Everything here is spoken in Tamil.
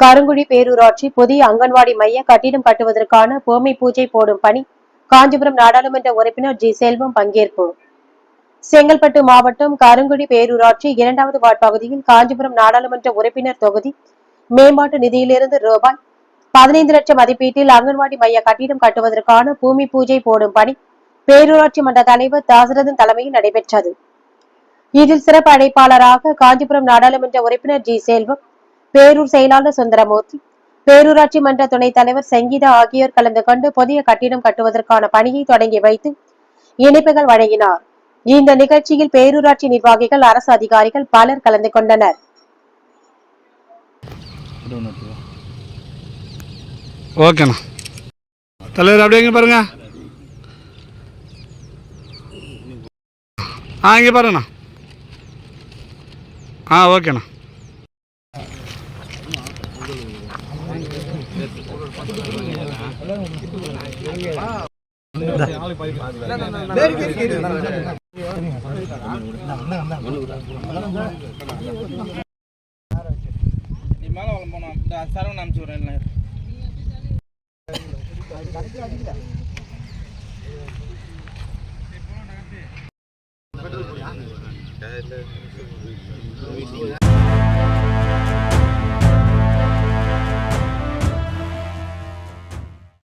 கருங்குடி பேரூராட்சி புதிய அங்கன்வாடி மைய கட்டிடம் கட்டுவதற்கான பூமி பூஜை போடும் பணி காஞ்சிபுரம் நாடாளுமன்ற உறுப்பினர் ஜி செல்வம் பங்கேற்பு. செங்கல்பட்டு மாவட்டம் கருங்குடி பேரூராட்சி இரண்டாவது வார்டு பகுதியில் காஞ்சிபுரம் நாடாளுமன்ற உறுப்பினர் தொகுதி மேம்பாட்டு நிதியிலிருந்து ரூபாய் பதினைந்து லட்சம் மதிப்பீட்டில் அங்கன்வாடி மைய கட்டிடம் கட்டுவதற்கான பூமி பூஜை போடும் பணி பேரூராட்சி மன்ற தலைவர் தாசரதன் தலைமையில் நடைபெற்றது. இதில் சிறப்பு அழைப்பாளராக காஞ்சிபுரம் நாடாளுமன்ற உறுப்பினர் ஜி செல்வம் பேரூர் செயலாளர் சுந்தரமூர்த்தி பேரூராட்சி மன்ற துணைத் தலைவர் சங்கீதா ஆகியோர் கலந்து கொண்டு புதிய கட்டிடம் கட்டுவதற்கான பணியை தொடங்கி வைத்து இணைப்புகள் வழங்கினார். இந்த நிகழ்ச்சியில் பேரூராட்சி நிர்வாகிகள் அரசு அதிகாரிகள் பலர் கலந்து கொண்டனர். ஓகேண்ணா தலைவர் அப்படியே பாருங்க. ஆ இங்கே பாருங்கண்ணா. ஆ ஓகேண்ணா மேலே வளம் போனோம் இந்த அனுப்பிச்சு விட்றேன்